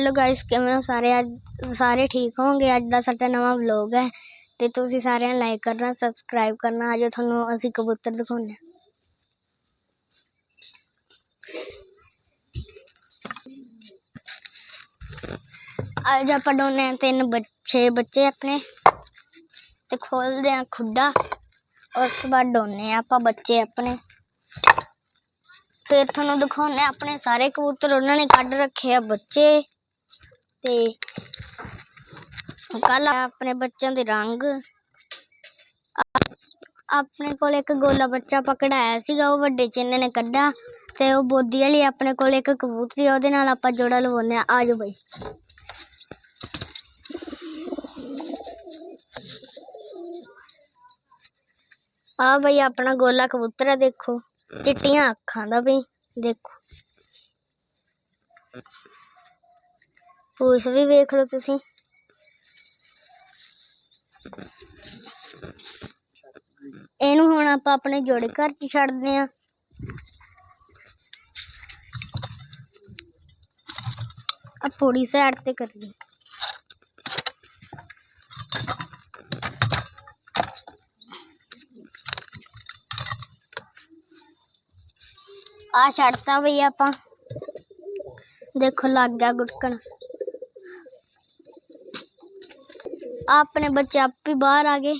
Hello guys, ਕਿਵੇਂ ਹੋ ਸਾਰੇ? ਅੱਜ ਸਾਰੇ ਠੀਕ ਹੋਵੋਗੇ ਅੱਜ ਦਾ ਸਾਡਾ ਨਵਾਂ ਵਲੌਗ ਹੈ ਤੇ ਤੁਸੀਂ ਸਾਰਿਆਂ ਨੇ ਲਾਈਕ ਕਰਨਾ ਸਬਸਕ੍ਰਾਈਬ ਕਰਨਾ ਅੱਜ ਤੁਹਾਨੂੰ ਅਸੀਂ ਕਬੂਤਰ ਦਿਖਾਉਂਦੇ ਅੱਜ ਆਪਾਂ ਡੋਨੇ ਆ ਤਿੰਨ ਬੱਚੇ ਬੱਚੇ ਆਪਣੇ ਤੇ ਖੋਲਦੇ ਆ ਖੁੱਡਾ। ਉਸ ਤੋਂ ਬਾਅਦ ਡੋਨੇ ਆ ਆਪਾਂ ਬੱਚੇ ਆਪਣੇ। ਫਿਰ ਤੁਹਾਨੂੰ ਦਿਖਾਉਣੇ ਆਪਣੇ ਸਾਰੇ ਕਬੂਤਰ, ਉਹਨਾਂ ਨੇ ਕੱਢ ਰੱਖੇ ਆ ਬੱਚੇ। ਤੇ ਕੱਲ ਆਪਣੇ ਬੱਚਿਆਂ ਦੇ ਰੰਗ। ਆਪਣੇ ਕੋਲ ਇੱਕ ਗੋਲਾ ਬੱਚਾ ਪਕੜਾਇਆ ਸੀਗਾ ਉਹ ਵੱਡੇ ਚਿੰਨੇ ਨੇ ਕੱਢਿਆ ਤੇ ਉਹ ਬੋਦੀ ਵਾਲੀ ਆਪਣੇ ਕੋਲ ਇੱਕ ਕਬੂਤਰੀ ਆ, ਉਹਦੇ ਨਾਲ ਆਪਾਂ ਜੋੜਾ ਲਵਾਉਂਦੇ ਆ ਆਜੋ ਬਈ। ਆ ਬਈ ਆਪਣਾ ਗੋਲਾ ਕਬੂਤਰ ਆ ਦੇਖੋ। ਚਿੱਟੀਆਂ ਅੱਖਾਂ ਦਾ ਬਈ ਦੇਖੋ। ਪੂਛ ਵੀ ਵੇਖ ਲਓ ਤੁਸੀਂ। ਇਹਨੂੰ ਹੁਣ ਆਪਾਂ ਆਪਣੇ ਜੋੜੇ ਘਰ 'ਚ ਛੱਡਦੇ ਆ ਆ ਥੋੜੀ ਸਾਈਡ ਤੇ ਕਰ ਲਈ। ਆ ਛੱਡਤਾ ਬਈ ਆਪਾਂ। ਦੇਖੋ ਲੱਗ ਗਿਆ ਗੁਟਕਣ। ਆਪਣੇ ਬੱਚੇ ਆਪ ਹੀ ਬਾਹਰ ਆ ਗਏ।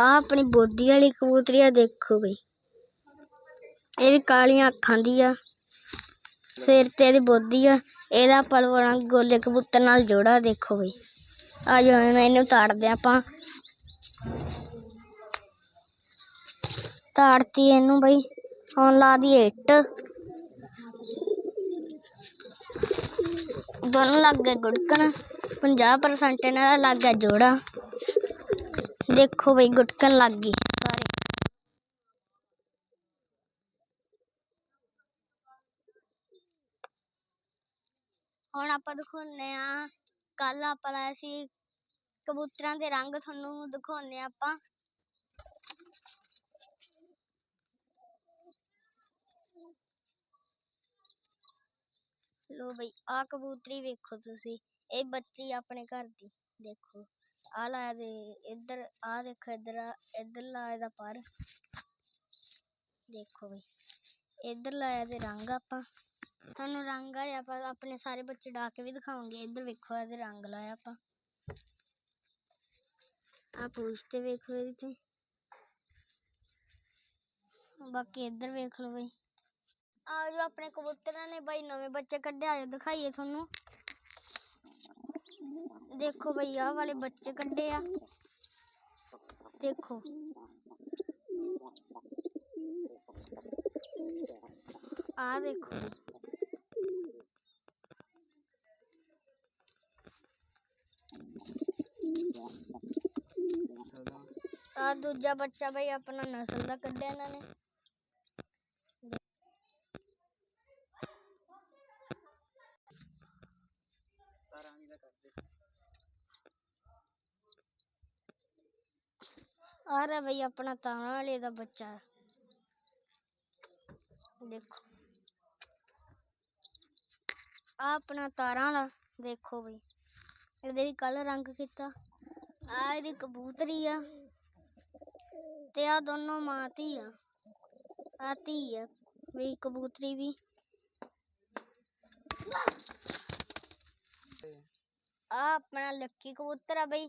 ਆ ਆਪਣੀ ਬੋਦੀ ਵਾਲੀ ਕਬੂਤਰੀ ਆ, ਦੇਖੋ ਬਈ। ਇਹ ਵੀ ਕਾਲੀਆਂ ਅੱਖਾਂ ਦੀ ਆ। ਸਿਰ ਤੇ ਇਹਦੀ ਬੋਦੀ ਆ। ਇਹਦਾ ਪਲਵਰਾਂ ਗੋਲੇ ਕਬੂਤਰ ਨਾਲ ਜੋੜਾ, ਦੇਖੋ ਬਈ। ਆ ਜੋ ਹੁਣ ਇਹਨੂੰ ਤਾੜਦੇ ਆ ਆਪਾਂ। ਤਾੜਤੀ ਇਹਨੂੰ ਬਈ। ਹੁਣ ਲਾ ਦੀ ਇੱਟ। ਦੋਨੋਂ ਲੱਗ ਗਏ ਗੁੜਕਣ। 50% ਇਹਨਾਂ ਦਾ ਲੱਗ ਗਿਆ ਜੋੜਾ। ਦੇਖੋ ਬਈ ਗੁਟਕਣ ਲੱਗ ਗਈ ਸਾਰੇ। ਹੁਣ ਆਪਾਂ ਦਿਖਾਉਂਦੇ ਆ ਕੱਲ ਆਪਾਂ ਲਾਇਆ ਸੀ ਕਬੂਤਰਾਂ ਦੇ ਰੰਗ, ਤੁਹਾਨੂੰ ਦਿਖਾਉਂਦੇ ਆ ਆਪਾਂ। ਲੋ ਬਈ ਆ ਕਬੂਤਰੀ ਵੇਖੋ ਤੁਸੀਂ, ਇਹ ਬੱਚੀ ਆਪਣੇ ਘਰ ਦੀ, ਦੇਖੋ। ਆ ਲਾਇਆ ਦੇ ਇੱਧਰ ਆ ਦੇਖੋ ਇੱਧਰ ਇੱਧਰ ਲਾਇਆ ਦਾ ਪਰ। ਦੇਖੋ ਬਈ, ਇੱਧਰ ਲਾਇਆ ਦੇ ਰੰਗ ਆਪਾਂ। ਤੁਹਾਨੂੰ ਰੰਗ ਆ ਆਪਾਂ ਆਪਣੇ ਸਾਰੇ ਬੱਚੇ ਡਾ ਕੇ ਵੀ ਦਿਖਾਵਾਂਗੇ। ਇੱਧਰ ਵੇਖੋ ਇਹਦੇ ਰੰਗ ਲਾਇਆ ਆਪਾਂ। ਆ ਪੂਛ ਤੇ ਵੇਖ ਲਓ ਇਹਦੇ ਤੇ। ਬਾਕੀ ਇੱਧਰ ਵੇਖ ਲਓ ਬਈ। आज अपने कबूतर ने भाई नवे बच्चे कटे आयो दिखाइए थोनू। देखो भाई, आ वाले बच्चे कटे आ। देखो। आ देखो। आ दूजा बच्चा भाई, अपना नस्ल का कटे इन्होंने। ਆ ਰਿਹਾ ਬਈ ਆਪਣਾ ਤਾਣਾ ਵਾਲੇ ਦਾ ਬੱਚਾ। ਦੇਖੋ। ਆ ਆਪਣਾ ਤਾਰਾਂ ਵਾਲਾ, ਦੇਖੋ ਬਈ। ਇਹਦੇ ਵੀ ਕੱਲ ਰੰਗ ਕੀਤਾ। ਆ ਇਹਦੀ ਕਬੂਤਰੀ ਆ। ਤੇ ਆ ਦੋਨੋਂ ਮਾਂ ਧੀ ਆ। ਆ ਧੀ ਆ ਵੀ ਕਬੂਤਰੀ ਵੀ। ਆ ਆਪਣਾ ਲੱਕੀ ਕਬੂਤਰ ਆ ਬਈ।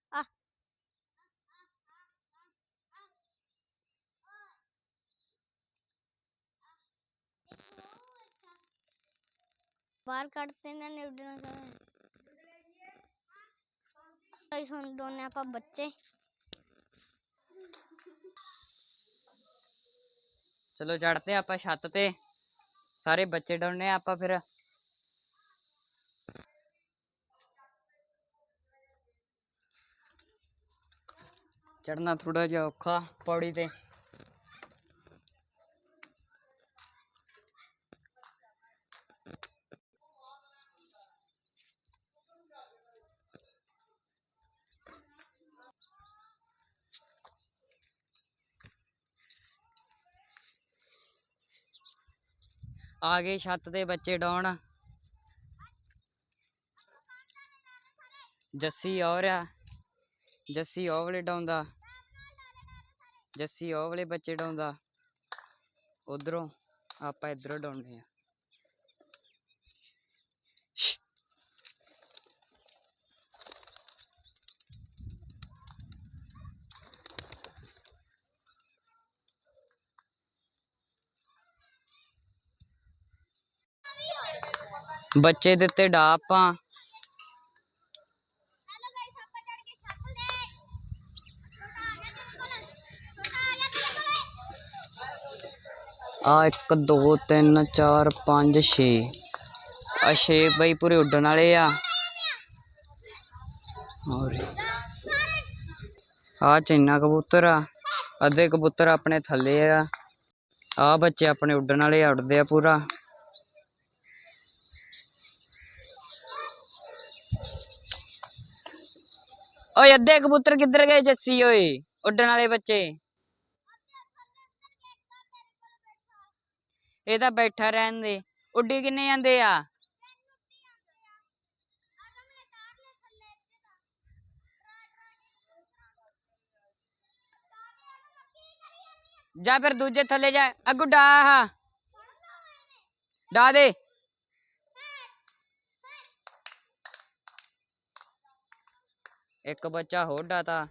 पार करते हैं निवडणं काही सुन दोन्ही आपा बच्चे। चलो चढ़ते आप छत ते सारे बच्चे डरने आप फिर। चढ़ना थोड़ा जहा औखा, पौड़ी से ਆ ਗਏ ਛੱਤ ਦੇ ਬੱਚੇ ਡਾਉਣ। ਜੱਸੀ ਔਰ ਆ। ਜੱਸੀ ਉਹ ਵਾਲੇ ਡਾਉਂਦਾ। ਜੱਸੀ ਉਹ ਵਾਲੇ ਬੱਚੇ ਡਾਉਂਦਾ। ਉਧਰੋਂ ਆਪਾਂ ਇਧਰੋਂ ਡਾਉਂਦੇ ਆ। ਬੱਚੇ ਦਿੱਤੇ ਡਾ ਆਪਾਂ ਹੈਲੋ ਗਾਇਸ ਆਪਾਂ ਚੜ ਕੇ ਛੱਤ ਤੇ ਛੋਟਾ ਆ ਗਿਆ ਤੇਰੇ ਕੋਲ ਛੋਟਾ ਆ ਗਿਆ ਤੇਰੇ ਕੋਲ ਆ 1 2 3 4 5 6 ਆ 6 ਬਈ ਪੂਰੇ ਉੱਡਣ ਵਾਲੇ ਆ। ਹੋਰ। ਆ ਚੈਨਾ ਕਬੂਤਰ ਆ। ਅੱਧੇ ਕਬੂਤਰ ਆਪਣੇ ਥੱਲੇ ਆ। ਆ ਬੱਚੇ ਆਪਣੇ ਉੱਡਣ ਵਾਲੇ ਆ ਉੱਡਦੇ ਆ ਪੂਰਾ। ਓਏ ਅੱਧੇ ਕਬੂਤਰ ਕਿੱਧਰ ਗਏ ਜੱਸੀ ਓਏ? ਉੱਡਣ ਵਾਲੇ ਬੱਚੇ। ਇਹ ਤਾਂ ਬੈਠਾ ਰਹਿਣ ਦੇ। ਉੱਡੀ ਕਿੰਨੇ ਜਾਂਦੇ ਆ? ਜਾ ਫਿਰ ਦੂਜੇ ਥੱਲੇ ਜਾ। ਅੱਗੂ ਡਾ ਆਹ। ਡਾ ਦੇ। ਇੱਕ ਬੱਚਾ ਹੋਰ ਡਾਤਾ।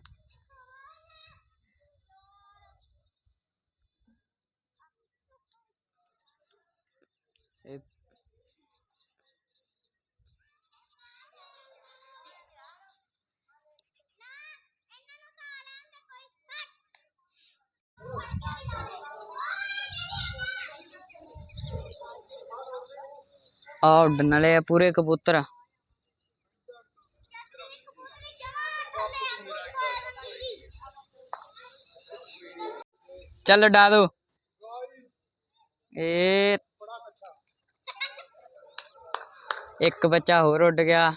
ਆ ਉੱਡਣ ਵਾਲੇ ਆ ਪੂਰੇ ਕਬੂਤਰ। ਚੱਲ ਡਾ ਦੋ। ਇਹ ਇੱਕ ਬੱਚਾ ਹੋਰ ਉੱਡ ਗਿਆ।